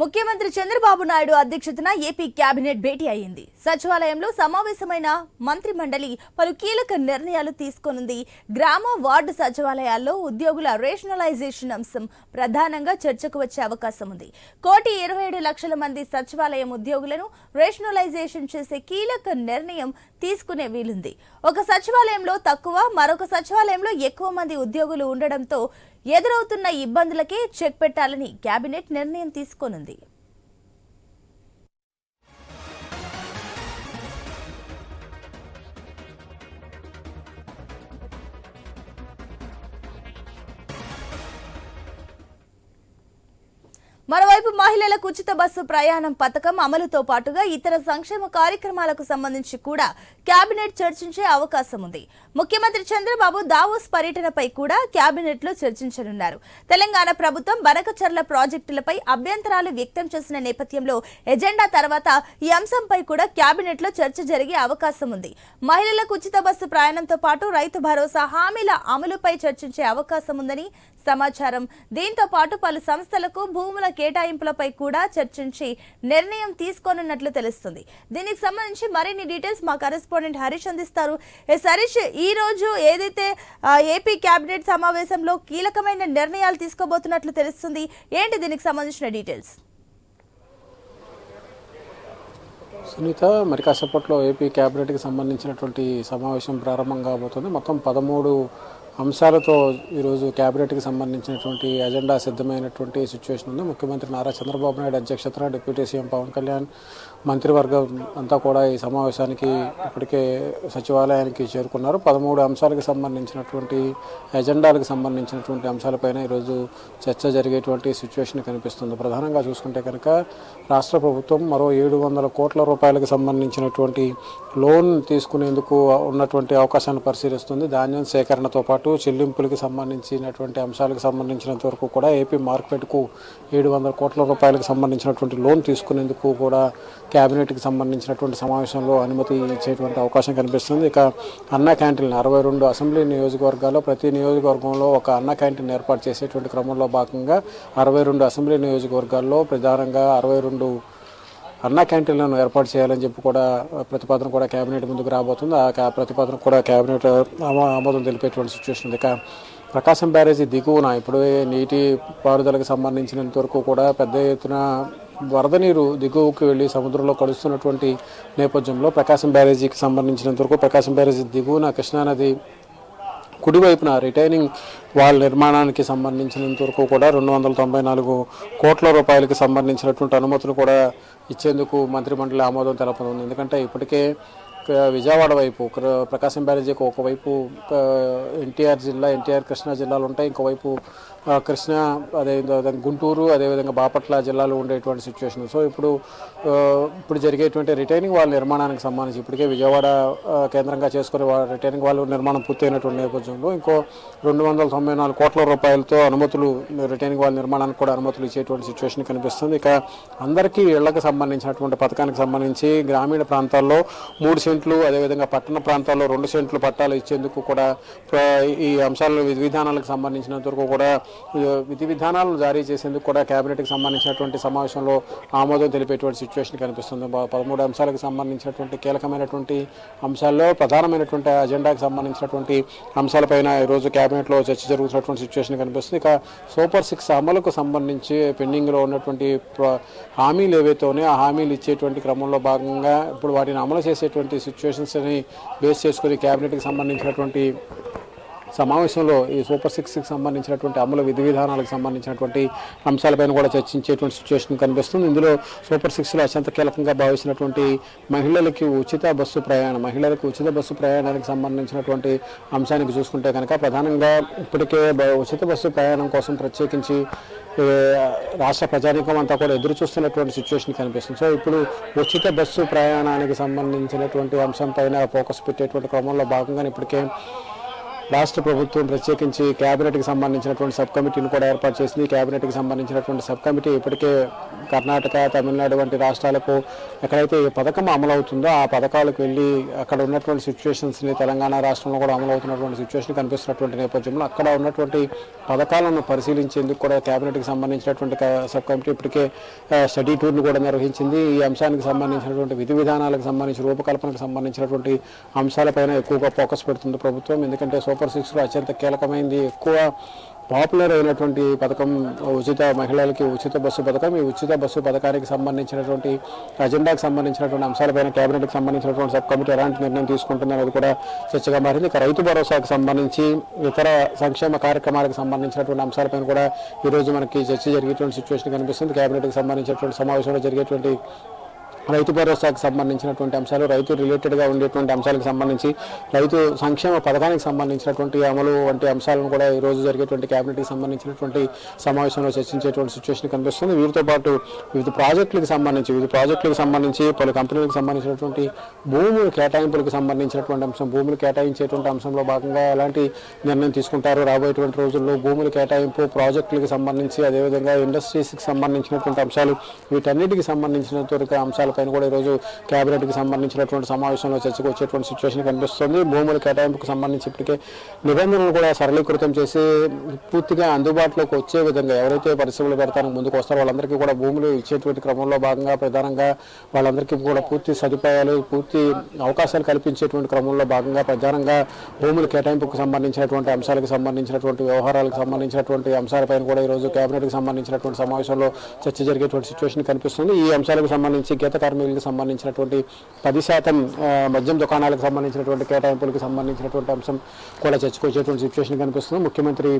ముఖ్యమంత్రి చంద్రబాబు నాయుడు అధ్యక్షతన AP cabinet భేటీ అయింది సచివాలయంలో సమావేశమైన మంత్రి మండలి పలు కీలక నిర్ణయాలు తీసుకొనుంది. గ్రామ వార్డు సచివాలయాల్లో ఉద్యోగుల రేషనలైజేషన్ అంశం ప్రధానంగా చర్చకు వచ్చే అవకాశం ఉంది. కోటి ఇరవై ఏడు లక్షల మంది సచివాలయం ఉద్యోగులను రేషనలైజేషన్ చేసే కీలక నిర్ణయం తీసుకునే వీలుంది. ఒక సచివాలయంలో తక్కువ మరొక సచివాలయంలో ఎక్కువ మంది ఉద్యోగులు ఉండడంతో ఎదురవుతున్న ఇబ్బందులకే చెక్ పెట్టాలని కేబినెట్ నిర్ణయం తీసుకోనుంది. మరోవైపు మహిళలకు ఉచిత బస్సు ప్రయాణం పథకం అమలుతో పాటుగా ఇతర సంక్షేమ కార్యక్రమాలకు సంబంధించి కూడా కేబినెట్ చర్చించే అవకాశం ఉంది. ముఖ్యమంత్రి చంద్రబాబు దావోస్ పర్యటనపై కూడా కేబినెట్లో చర్చించనున్నారు. తెలంగాణ ప్రభుత్వం బనకచర్ల ప్రాజెక్టులపై అభ్యంతరాలు వ్యక్తం చేసిన నేపథ్యంలో ఎజెండా తర్వాత ఈ అంశంపై కూడా కేబినెట్లో చర్చ జరిగే అవకాశం ఉంది. మహిళలకు ఉచిత బస్సు ప్రయాణంతో పాటు రైతు భరోసా హామీల అమలుపై చర్చించే అవకాశం ఉందని సమాచారం. దీంతో పాటు పలు సంస్థలకు భూముల కేటాయింపులపై కూడా చర్చించి నిర్ణయం తీసుకోనున్నట్లు తెలుస్తుంది. దీనికి సంబంధించి మరిన్ని డీటెయిల్స్ మా కరెస్పాండెంట్ హరీష్ అందిస్తారు. ఎస్ హరీష్ ఈ రోజు ఏదైతే ఏపీ కేబినెట్ సమావేశంలో కీలకమైన నిర్ణయాలు తీసుకోబోతున్నట్లు తెలుస్తుంది. ఏంటి దీనికి సంబంధించిన డీటెయిల్స్? సునీత మరి కాసేపట్లో ఏపీ క్యాబినెట్కి సంబంధించినటువంటి సమావేశం ప్రారంభం కాబోతుంది. మొత్తం పదమూడు అంశాలతో ఈరోజు క్యాబినెట్కి సంబంధించినటువంటి అజెండా సిద్ధమైనటువంటి సిచ్యువేషన్ ఉంది. ముఖ్యమంత్రి నారా చంద్రబాబు నాయుడు అధ్యక్షతన డిప్యూటీ సీఎం పవన్ కళ్యాణ్ మంత్రివర్గం అంతా కూడా ఈ సమావేశానికి ఇప్పటికే సచివాలయానికి చేరుకున్నారు. పదమూడు అంశాలకు సంబంధించినటువంటి ఎజెండాలకు సంబంధించినటువంటి అంశాలపైన ఈరోజు చర్చ జరిగేటువంటి సిచ్యువేషన్ కనిపిస్తుంది. ప్రధానంగా చూసుకుంటే కనుక రాష్ట్ర ప్రభుత్వం మరో ఏడు వందల కోట్ల రూపాయలకు సంబంధించినటువంటి లోన్ తీసుకునేందుకు ఉన్నటువంటి అవకాశాన్ని పరిశీలిస్తుంది. ధాన్యం సేకరణతో పాటు చెల్లింపులకు సంబంధించినటువంటి అంశాలకు సంబంధించినంత వరకు కూడా ఏపీ మార్కెట్కు ఏడు వందల కోట్ల రూపాయలకు సంబంధించినటువంటి లోన్ తీసుకునేందుకు కూడా క్యాబినెట్కి సంబంధించినటువంటి సమావేశంలో అనుమతి ఇచ్చేటువంటి అవకాశం కనిపిస్తుంది. ఇక అన్న క్యాంటీన్ అరవై రెండు అసెంబ్లీ నియోజకవర్గాల్లో ప్రతి నియోజకవర్గంలో ఒక అన్న క్యాంటీన్ ఏర్పాటు చేసేటువంటి క్రమంలో భాగంగా అరవై రెండు అసెంబ్లీ నియోజకవర్గాల్లో ప్రధానంగా అరవై రెండు అన్నా క్యాంటీన్లను ఏర్పాటు చేయాలని చెప్పి కూడా ప్రతిపాదన కూడా కేబినెట్ ముందుకు రాబోతుంది. ఆ ప్రతిపాదన కూడా కేబినెట్ ఆమోదం తెలిపేటువంటి సిచ్యువేషన్ ఉంది ఇక ప్రకాశం బ్యారేజీ దిగువన ఇప్పుడు నీటి పారుదలకు సంబంధించినంత వరకు కూడా పెద్ద ఎత్తున వరద నీరు దిగువకు వెళ్ళి సముద్రంలో కలుస్తున్నటువంటి నేపథ్యంలో ప్రకాశం బ్యారేజీకి సంబంధించినంత వరకు ప్రకాశం బ్యారేజీ దిగువన కృష్ణానది కుడివైపున రిటైనింగ్ వాల్ నిర్మాణానికి సంబంధించినంత వరకు కూడా రెండు వందల తొంభై నాలుగు కోట్ల రూపాయలకి సంబంధించినటువంటి అనుమతులు కూడా ఇచ్చేందుకు మంత్రిమండలి ఆమోదం తెలపనుంది. ఎందుకంటే ఇప్పటికే విజయవాడ వైపు ప్రకాశం బ్యారేజీకి ఒకవైపు ఎన్టీఆర్ జిల్లా ఎన్టీఆర్ కృష్ణా జిల్లాలు ఉంటాయి. ఇంకోవైపు ఆ, కృష్ణా అదే విధంగా గుంటూరు అదేవిధంగా బాపట్ల జిల్లాలు ఉండేటువంటి సిచ్యువేషన్ సో ఇప్పుడు ఇప్పుడు జరిగేటువంటి రిటైనింగ్ వాళ్ళ నిర్మాణానికి సంబంధించి ఇప్పటికే విజయవాడ కేంద్రంగా చేసుకునే వా- రిటైనింగ్ వాళ్ళు నిర్మాణం పూర్తయినటువంటి నేపథ్యంలో ఇంకో రెండు వందల తొంభై నాలుగు కోట్ల రూపాయలతో అనుమతులు రిటైనింగ్ వాళ్ళ నిర్మాణానికి కూడా అనుమతులు ఇచ్చేటువంటి సిచ్యువేషన్ కనిపిస్తుంది. ఇక అందరికీ ఇళ్ళకు సంబంధించినటువంటి పథకానికి సంబంధించి గ్రామీణ ప్రాంతాల్లో మూడు సెంట్లు అదేవిధంగా పట్టణ ప్రాంతాల్లో రెండు సెంట్లు పట్టాలు ఇచ్చేందుకు కూడా ఈ అంశాలను విధి విధానాలకు సంబంధించినంత వరకు కూడా ఈ విధి విధానాలను జారీ చేసేందుకు కూడా కేబినెట్కి సంబంధించినటువంటి సమావేశంలో ఆమోదం తెలిపేటువంటి సిచ్యువేషన్ కనిపిస్తుంది. పదమూడు అంశాలకు సంబంధించినటువంటి కీలకమైనటువంటి అంశాల్లో ప్రధానమైనటువంటి అజెండాకి సంబంధించినటువంటి అంశాలపైన ఈరోజు కేబినెట్లో చర్చ జరుగుతున్నటువంటి సిచ్యువేషన్ కనిపిస్తుంది. ఇక సూపర్ సిక్స్ అమలుకు సంబంధించి పెండింగ్లో ఉన్నటువంటి హామీలు ఏవైతే ఉన్నాయో ఆ హామీలు ఇచ్చేటువంటి క్రమంలో భాగంగా ఇప్పుడు వాటిని అమలు చేసేటువంటి సిచ్యువేషన్స్ని బేస్ చేసుకుని క్యాబినెట్కి సంబంధించినటువంటి సమావేశంలో ఈ సూపర్ సిక్స్కి సంబంధించినటువంటి అమలు విధి విధానాలకు సంబంధించినటువంటి అంశాలపైన కూడా చర్చించేటువంటి సిచ్యువేషన్ కనిపిస్తుంది. ఇందులో సూపర్ సిక్స్లో అత్యంత కీలకంగా భావించినటువంటి మహిళలకి ఉచిత బస్సు ప్రయాణం మహిళలకు ఉచిత బస్సు ప్రయాణానికి సంబంధించినటువంటి అంశానికి చూసుకుంటే కనుక ప్రధానంగా ఇప్పటికే ఉచిత బస్సు ప్రయాణం కోసం ప్రత్యేకించి రాష్ట్ర ప్రజానీకం అంతా కూడా ఎదురు చూస్తున్నటువంటి సిచ్యువేషన్ కనిపిస్తుంది. సో ఇప్పుడు ఉచిత బస్సు ప్రయాణానికి సంబంధించినటువంటి అంశం పైన ఫోకస్ పెట్టేటువంటి క్రమంలో భాగంగా ఇప్పటికే రాష్ట్ర ప్రభుత్వం ప్రత్యేకించి క్యాబినెట్కి సంబంధించినటువంటి సబ్ కమిటీని కూడా ఏర్పాటు చేసింది. కేబినెట్కి క్యాబినెట్కి సంబంధించినటువంటి సబ్ కమిటీ ఇప్పటికే కర్ణాటక తమిళనాడు వంటి రాష్ట్రాలకు ఎక్కడైతే ఈ పథకం అమలు అవుతుందో ఆ పథకాలకు వెళ్ళి అక్కడ ఉన్నటువంటి సిచ్యువేషన్స్ని తెలంగాణ రాష్ట్రంలో కూడా అమలు అవుతున్నటువంటి సిచ్యువేషన్ కనిపిస్తున్నటువంటి నేపథ్యంలో అక్కడ ఉన్నటువంటి పథకాలను పరిశీలించేందుకు కూడా క్యాబినెట్కి సంబంధించినటువంటి సబ్ కమిటీ ఇప్పటికే స్టడీ టూర్ను కూడా నిర్వహించింది. ఈ అంశానికి సంబంధించినటువంటి విధి విధానాలకు సంబంధించి రూపకల్పనకు సంబంధించినటువంటి అంశాలపైన ఎక్కువగా ఫోకస్ పెడుతుంది ప్రభుత్వం. ఎందుకంటే సూపర్ సిక్స్లో అత్యంత కీలకమైనది ఎక్కువ పాపులర్ అయినటువంటి పథకం ఉచిత మహిళలకి ఉచిత బస్సు పథకం. ఈ ఉచిత బస్సు పథకానికి సంబంధించినటువంటి అజెండాకి సంబంధించినటువంటి అంశాలపైన కేబినెట్కి సంబంధించినటువంటి సబ్ కమిటీ ఎలాంటి నిర్ణయం తీసుకుంటుంది అనేది కూడా చర్చగా మారింది. ఇక రైతు భరోసాకు సంబంధించి ఇతర సంక్షేమ కార్యక్రమాలకు సంబంధించినటువంటి అంశాలపైన కూడా ఈరోజు మనకి చర్చ జరిగేటువంటి సిచ్యువేషన్ కనిపిస్తుంది. కేబినెట్కి సంబంధించినటువంటి సమావేశంలో జరిగేటువంటి రైతు భరోసాకు సంబంధించినటువంటి అంశాలు రైతు రిలేటెడ్గా ఉండేటువంటి అంశాలకు సంబంధించి రైతు సంక్షేమ పథకానికి సంబంధించినటువంటి అమలు వంటి అంశాలను కూడా ఈ రోజు జరిగేటువంటి క్యాబినెట్కి సంబంధించినటువంటి సమావేశంలో చర్చించేటువంటి సిచ్యువేషన్ కనిపిస్తుంది. వీటితో పాటు వివిధ ప్రాజెక్టులకు సంబంధించి వివిధ ప్రాజెక్టులకు సంబంధించి పలు కంపెనీలకు సంబంధించినటువంటి భూములు కేటాయింపులకు సంబంధించినటువంటి అంశం భూములు కేటాయించేటువంటి అంశంలో భాగంగా ఎలాంటి నిర్ణయం తీసుకుంటారు? రాబోయేటువంటి రోజుల్లో భూముల కేటాయింపు ప్రాజెక్టులకు సంబంధించి అదేవిధంగా ఇండస్ట్రీస్కి సంబంధించినటువంటి అంశాలు వీటన్నిటికి సంబంధించినటువంటి అంశాలు అంశాలపైన కూడా ఈరోజు క్యాబినెట్కి సంబంధించినటువంటి సమావేశంలో చర్చకు వచ్చేటువంటి సిచ్యువేషన్ కనిపిస్తుంది. భూముల కేటాయింపుకు సంబంధించి ఇప్పటికే నిబంధనలు కూడా సరళీకృతం చేసి పూర్తిగా అందుబాటులోకి వచ్చే విధంగా ఎవరైతే పరిశ్రమలు పెడతానికి ముందుకు వస్తారో వాళ్ళందరికీ కూడా భూములు ఇచ్చేటువంటి క్రమంలో భాగంగా ప్రధానంగా వాళ్ళందరికీ కూడా పూర్తి సదుపాయాలు పూర్తి అవకాశాలు కల్పించేటువంటి క్రమంలో భాగంగా ప్రధానంగా భూముల కేటాయింపుకు సంబంధించినటువంటి అంశాలకు సంబంధించినటువంటి వ్యవహారాలకు సంబంధించినటువంటి అంశాలపైన కూడా ఈరోజు కేబినెట్కి సంబంధించినటువంటి సమావేశంలో చర్చ జరిగేటువంటి సిచ్యువేషన్ కనిపిస్తుంది. ఈ అంశాలకు సంబంధించి గీత కార్మికులకు సంబంధించినటువంటి పది శాతం మద్యం దుకాణాలకు సంబంధించినటువంటి కేటాయింపులకు సంబంధించినటువంటి అంశం కూడా చర్చకొచ్చేటువంటి సిచ్యువేషన్ కనిపిస్తుంది. ముఖ్యమంత్రి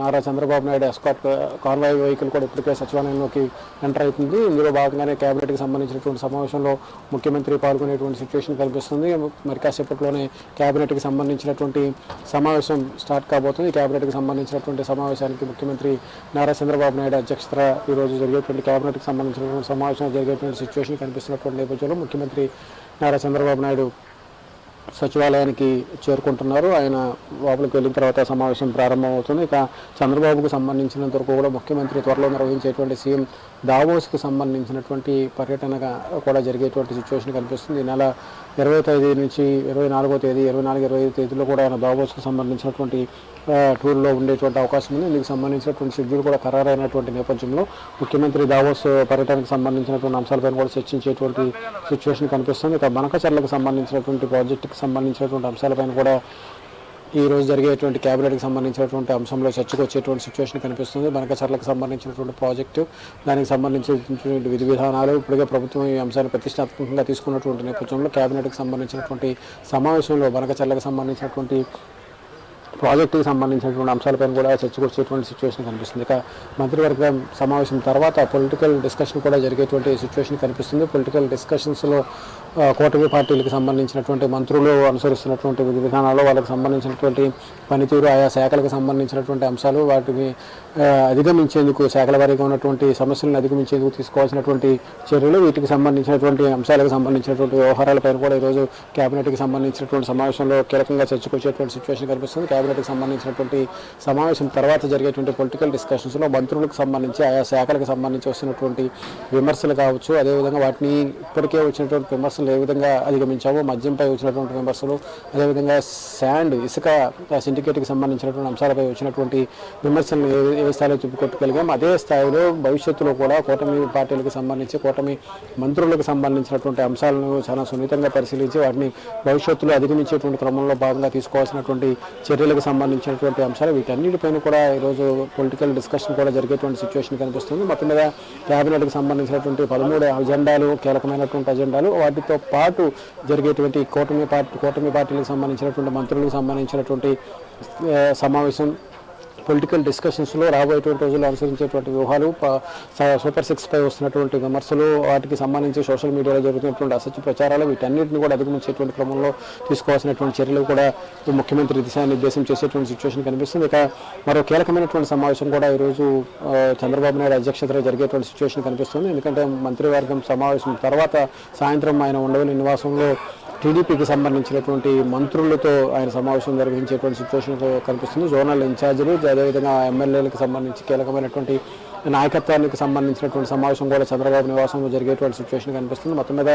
Nara Chandrababu Naidu escort convoy vehicle కూడా ఇప్పటికే సచివాలయంలోకి ఎంటర్ అవుతుంది. ఇందులో భాగంగానే కేబినెట్కి సంబంధించినటువంటి సమావేశంలో ముఖ్యమంత్రి పాల్గొనేటువంటి సిచ్యువేషన్ కనిపిస్తుంది. మరి కాసేపట్లోనే కేబినెట్కి సంబంధించినటువంటి సమావేశం స్టార్ట్ కాబోతుంది. కేబినెట్కి సంబంధించినటువంటి సమావేశానికి ముఖ్యమంత్రి నారా చంద్రబాబు నాయుడు అధ్యక్షత ఈరోజు జరిగేటువంటి కేబినెట్కి సంబంధించినటువంటి సమావేశం జరిగేటువంటి సిచ్యువేషన్ కనిపిస్తున్నటువంటి నేపథ్యంలో ముఖ్యమంత్రి నారా చంద్రబాబు నాయుడు సచివాలయానికి చేరుకుంటున్నారు. ఆయన లోపలికి వెళ్ళిన తర్వాత సమావేశం ప్రారంభమవుతుంది. ఇక చంద్రబాబుకు సంబంధించినంత వరకు కూడా ముఖ్యమంత్రి త్వరలో నిర్వహించేటువంటి సీఎం దావోస్కి సంబంధించినటువంటి పర్యటనగా కూడా జరిగేటువంటి సిచ్యువేషన్ కనిపిస్తుంది. ఈ నెల ఇరవై తేదీ నుంచి ఇరవై నాలుగో తేదీ ఇరవై నాలుగు ఇరవై ఐదు తేదీలో కూడా ఆయన దావోస్కి సంబంధించినటువంటి టూర్లో ఉండేటువంటి అవకాశం ఉంది. ఇందుకు సంబంధించినటువంటి షెడ్యూల్ కూడా ఖరారైనటువంటి నేపథ్యంలో ముఖ్యమంత్రి దావోస్ పర్యటనకు సంబంధించినటువంటి అంశాలపైన కూడా చర్చించేటువంటి సిచ్యువేషన్ కనిపిస్తుంది. ఇక బనకచర్లకు సంబంధించినటువంటి ప్రాజెక్టుకి సంబంధించినటువంటి అంశాలపైన కూడా ఈ రోజు జరిగేటువంటి క్యాబినెట్కి సంబంధించినటువంటి అంశంలో చర్చకు వచ్చేటువంటి సిచ్యువేషన్ కనిపిస్తుంది. బనకచర్లకు సంబంధించినటువంటి ప్రాజెక్టు దానికి సంబంధించినటువంటి విధి విధానాలు ఇప్పటికే ప్రభుత్వం ఈ అంశాన్ని ప్రతిష్టాత్మకంగా తీసుకున్నటువంటి నేపథ్యంలో క్యాబినెట్కి సంబంధించినటువంటి సమావేశంలో బనకచర్లకు సంబంధించినటువంటి ప్రాజెక్టుకి సంబంధించినటువంటి అంశాలపైన కూడా చర్చ వచ్చేటువంటి సిచ్యువేషన్ కనిపిస్తుంది. ఇక మంత్రివర్గం సమావేశం తర్వాత పొలిటికల్ డిస్కషన్ కూడా జరిగేటువంటి సిచ్యువేషన్ కనిపిస్తుంది. పొలిటికల్ డిస్కషన్స్లో కూటమి పార్టీలకు సంబంధించినటువంటి మంత్రులు అనుసరిస్తున్నటువంటి విధి విధానాలు వాళ్ళకి సంబంధించినటువంటి పనితీరు ఆయా శాఖలకు సంబంధించినటువంటి అంశాలు వాటిని అధిగమించేందుకు శాఖల వారీగా ఉన్నటువంటి సమస్యలను అధిగమించేందుకు తీసుకోవాల్సినటువంటి చర్యలు వీటికి సంబంధించినటువంటి అంశాలకు సంబంధించినటువంటి వ్యవహారాలపైన కూడా ఈరోజు కేబినెట్కి సంబంధించినటువంటి సమావేశంలో కీలకంగా చర్చకు వచ్చేటువంటి సిచ్యువేషన్ కనిపిస్తుంది కేబినెట్కి సంబంధించినటువంటి సమావేశం తర్వాత జరిగేటువంటి పొలిటికల్ డిస్కషన్స్లో మంత్రులకు సంబంధించి ఆయా శాఖలకు సంబంధించి వస్తున్నటువంటి విమర్శలు కావచ్చు అదేవిధంగా వాటిని ఇప్పటికే వచ్చినటువంటి విమర్శలు ఏ విధంగా అధిగమించామో మద్యంపై వచ్చినటువంటి విమర్శలు అదేవిధంగా శాండ్ ఇసుక సిండికేట్కి సంబంధించినటువంటి అంశాలపై వచ్చినటువంటి విమర్శలను ఏ స్థాయిలో తిప్పికొట్టగలిగాం అదే స్థాయిలో భవిష్యత్తులో కూడా కూటమి పార్టీలకు సంబంధించి కూటమి మంత్రులకు సంబంధించినటువంటి అంశాలను చాలా సున్నితంగా పరిశీలించి వాటిని భవిష్యత్తులో అధిగమించేటువంటి క్రమంలో భాగంగా తీసుకోవాల్సినటువంటి చర్యలకు సంబంధించినటువంటి అంశాలు వీటన్నిటిపైన కూడా ఈరోజు పొలిటికల్ డిస్కషన్ కూడా జరిగేటువంటి సిచ్యువేషన్ కనిపిస్తుంది. మొత్తం మీద క్యాబినెట్కి సంబంధించినటువంటి పదమూడు అజెండాలు కీలకమైనటువంటి అజెండాలు వాటితో పాటు జరిగేటువంటి కూటమి పార్టీ కూటమి పార్టీలకు సంబంధించినటువంటి మంత్రులకు సంబంధించినటువంటి సమావేశం పొలిటికల్ డిస్కషన్స్లో రాబోయేటువంటి రోజుల్లో అనుసరించేటువంటి వ్యూహాలు సూపర్ సిక్స్ పై వస్తున్నటువంటి విమర్శలు వాటికి సంబంధించి సోషల్ మీడియాలో జరుగుతున్నటువంటి అసత్య ప్రచారాలు వీటన్నిటిని కూడా అధిగమించేటువంటి క్రమంలో తీసుకోవాల్సినటువంటి చర్యలు కూడా ముఖ్యమంత్రి ముఖ్యమంత్రి దిశానిర్దేశం చేసేటువంటి సిచ్యువేషన్ కనిపిస్తుంది. ఇక మరో కీలకమైనటువంటి సమావేశం కూడా ఈరోజు చంద్రబాబు నాయుడు అధ్యక్షతలో జరిగేటువంటి సిచ్యువేషన్ కనిపిస్తుంది. ఎందుకంటే మంత్రివర్గం సమావేశం తర్వాత సాయంత్రం ఆయన ఉండవని నివాసంలో టీడీపీకి సంబంధించినటువంటి మంత్రులతో ఆయన సమావేశం నిర్వహించేటువంటి సిచ్యువేషన్ కనిపిస్తుంది. జోనల్ ఇన్ఛార్జీలు అదేవిధంగా ఎమ్మెల్యేలకు సంబంధించి కీలకమైనటువంటి నాయకత్వానికి సంబంధించినటువంటి సమావేశం కూడా చంద్రబాబు నివాసంలో జరిగేటువంటి సిచ్యువేషన్ కనిపిస్తుంది. మొత్తం మీద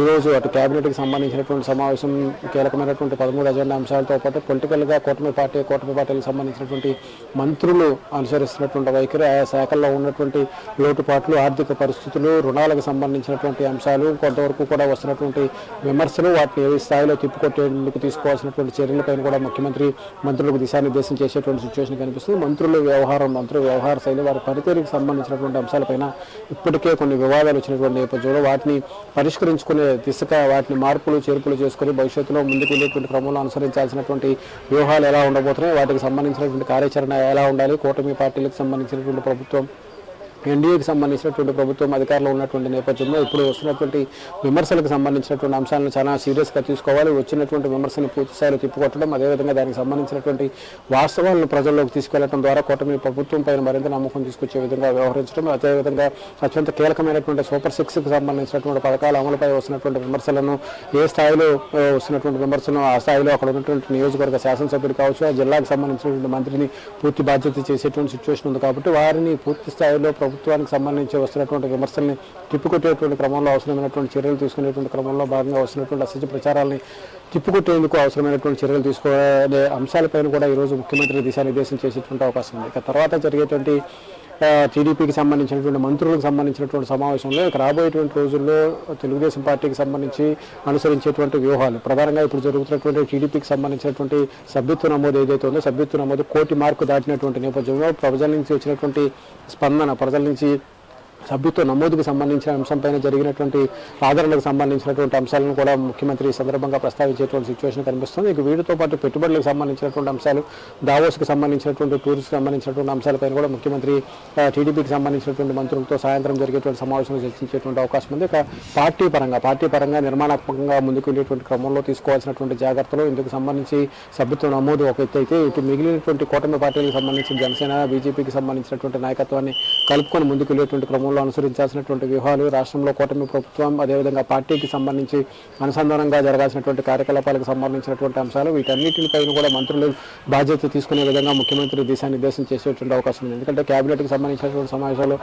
ఈరోజు అటు కేబినెట్కి సంబంధించినటువంటి సమావేశం కీలకమైనటువంటి పదమూడు అజెండా అంశాలతో పాటు పొలిటికల్గా కూటమి పార్టీ కూటమి పార్టీలకు సంబంధించినటువంటి మంత్రులు అనుసరిస్తున్నటువంటి వైఖరి ఆయా శాఖల్లో ఉన్నటువంటి లోటుపాట్లు ఆర్థిక పరిస్థితులు రుణాలకు సంబంధించినటువంటి అంశాలు కొంతవరకు కూడా వస్తున్నటువంటి విమర్శలు వాటిని ఏ స్థాయిలో తిప్పుకొట్టేందుకు తీసుకోవాల్సినటువంటి చర్యలపైన కూడా ముఖ్యమంత్రి మంత్రులకు దిశానిర్దేశం చేసేటువంటి సిచ్యువేషన్ కనిపిస్తుంది. మంత్రుల వ్యవహారం మంత్రుల వ్యవహార శైలి వారి పనితీరుకి సంబంధించినటువంటి అంశాలపైన ఇప్పటికే కొన్ని వివాదాలు వచ్చినటువంటి నేపథ్యంలో వాటిని పరిష్కరించుకునే దిశగా వాటిని మార్పులు చేర్పులు చేసుకుని భవిష్యత్తులో ముందుకు వెళ్ళేటువంటి క్రమంలో అనుసరించాల్సినటువంటి వ్యూహాలు ఎలా ఉండబోతున్నాయి వాటికి సంబంధించినటువంటి కార్యాచరణ ఎలా ఉండాలి కూటమి పార్టీలకు సంబంధించినటువంటి ప్రభుత్వం ఎన్డీఏకి సంబంధించినటువంటి ప్రభుత్వం అధికారంలో ఉన్నటువంటి నేపథ్యంలో ఇప్పుడు వస్తున్నటువంటి విమర్శలకు సంబంధించినటువంటి అంశాలను చాలా సీరియస్గా తీసుకోవాలి. వచ్చినటువంటి విమర్శను పూర్తి స్థాయిలో తిప్పుకొట్టడం అదేవిధంగా దానికి సంబంధించినటువంటి వాస్తవాలను ప్రజల్లోకి తీసుకెళ్ళడం ద్వారా కూటమి ప్రభుత్వం పైన మరింత నమ్మకం తీసుకొచ్చే విధంగా వ్యవహరించడం అదేవిధంగా అత్యంత కీలకమైనటువంటి సూపర్ సిక్స్కి సంబంధించినటువంటి పథకాల అమలుపై వస్తున్నటువంటి విమర్శలను ఏ స్థాయిలో వస్తున్నటువంటి విమర్శను ఆ స్థాయిలో అక్కడ ఉన్నటువంటి నియోజకవర్గ శాసనసభ్యుడు కావచ్చు ఆ జిల్లాకు సంబంధించినటువంటి మంత్రిని పూర్తి బాధ్యత చేసేటువంటి సిచ్యువేషన్ ఉంది కాబట్టి వారిని పూర్తి స్థాయిలో ప్రభుత్వానికి సంబంధించి వస్తున్నటువంటి విమర్శల్ని తిప్పికొట్టేటువంటి క్రమంలో అవసరమైనటువంటి చర్యలు తీసుకునేటువంటి క్రమంలో భాగంగా వస్తున్నటువంటి అసత్య ప్రచారాలని తిప్పికొట్టేందుకు అవసరమైనటువంటి చర్యలు తీసుకునే అంశాలపైన కూడా ఈరోజు ముఖ్యమంత్రి దిశానిర్దేశం చేసేటువంటి అవకాశం ఉంది. ఇక తర్వాత జరిగేటువంటి టీడీపీకి సంబంధించినటువంటి మంత్రులకు సంబంధించినటువంటి సమావేశంలో ఇక రాబోయేటువంటి రోజుల్లో తెలుగుదేశం పార్టీకి సంబంధించి అనుసరించేటువంటి వ్యూహాలు. ప్రధానంగా ఇప్పుడు జరుగుతున్నటువంటి టీడీపీకి సంబంధించినటువంటి సభ్యత్వ నమోదు ఏదైతే ఉందో సభ్యత్వ నమోదు కోటి మార్కు దాటినటువంటి నేపథ్యంలో ప్రజల నుంచి వచ్చినటువంటి స్పందన ప్రజల నుంచి సభ్యత్వ నమోదుకు సంబంధించిన అంశంపైన జరిగినటువంటి ఆదరణకు సంబంధించినటువంటి అంశాలను కూడా ముఖ్యమంత్రి ఈ సందర్భంగా ప్రస్తావించేటువంటి సిచ్యువేషన్ కనిపిస్తుంది. ఇక వీటితో పాటు పెట్టుబడులకు సంబంధించినటువంటి అంశాలు దావోస్కి సంబంధించినటువంటి టూరిస్ట్కి సంబంధించినటువంటి అంశాలపైన కూడా ముఖ్యమంత్రి టీడీపీకి సంబంధించినటువంటి మంత్రులతో సాయంత్రం జరిగేటువంటి సమావేశంలో చర్చించేటువంటి అవకాశం ఉంది. ఇక పార్టీ పరంగా పార్టీ పరంగా నిర్మాణాత్మకంగా ముందుకు వెళ్ళేటువంటి క్రమంలో తీసుకోవాల్సినటువంటి జాగ్రత్తలు ఇందుకు సంబంధించి సభ్యత్వ నమోదు ఒక ఎత్తు అయితే ఇటు మిగిలినటువంటి కూటమి పార్టీలకు సంబంధించిన జనసేన బీజేపీకి సంబంధించినటువంటి నాయకత్వాన్ని కలుపుకొని ముందుకు వెళ్ళేటువంటి క్రమంలో అనుసరించాల్సినటువంటి వ్యూహాలు రాష్ట్రంలో కూటమి ప్రభుత్వం అదేవిధంగా పార్టీకి సంబంధించి అనుసంధానంగా జరగాల్సినటువంటి కార్యకలాపాలకు సంబంధించినటువంటి అంశాలు వీటన్నిటిపైన కూడా మంత్రులు బాధ్యత తీసుకునే విధంగా ముఖ్యమంత్రి దిశానిర్దేశం చేసేటువంటి అవకాశం ఉంది. ఎందుకంటే కేబినెట్కి సంబంధించినటువంటి సమావేశాలు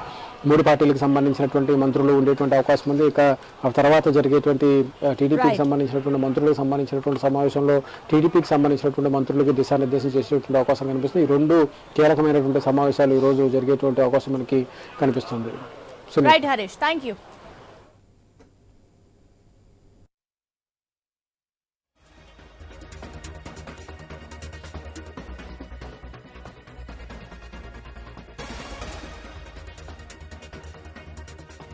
మూడు పార్టీలకు సంబంధించినటువంటి మంత్రులు ఉండేటువంటి అవకాశం ఉంది. ఇక ఆ తర్వాత జరిగేటువంటి టీడీపీకి. సంబంధించినటువంటి మంత్రులకు సంబంధించినటువంటి సమావేశంలో టీడీపీకి సంబంధించినటువంటి మంత్రులకు దిశానిర్దేశం చేసేటువంటి అవకాశం కనిపిస్తుంది. ఈ రెండు కీలకమైనటువంటి సమావేశాలు ఈ రోజు జరిగేటువంటి అవకాశం మనకి కనిపిస్తుంది. Sunil. Right, Harish. Thank you.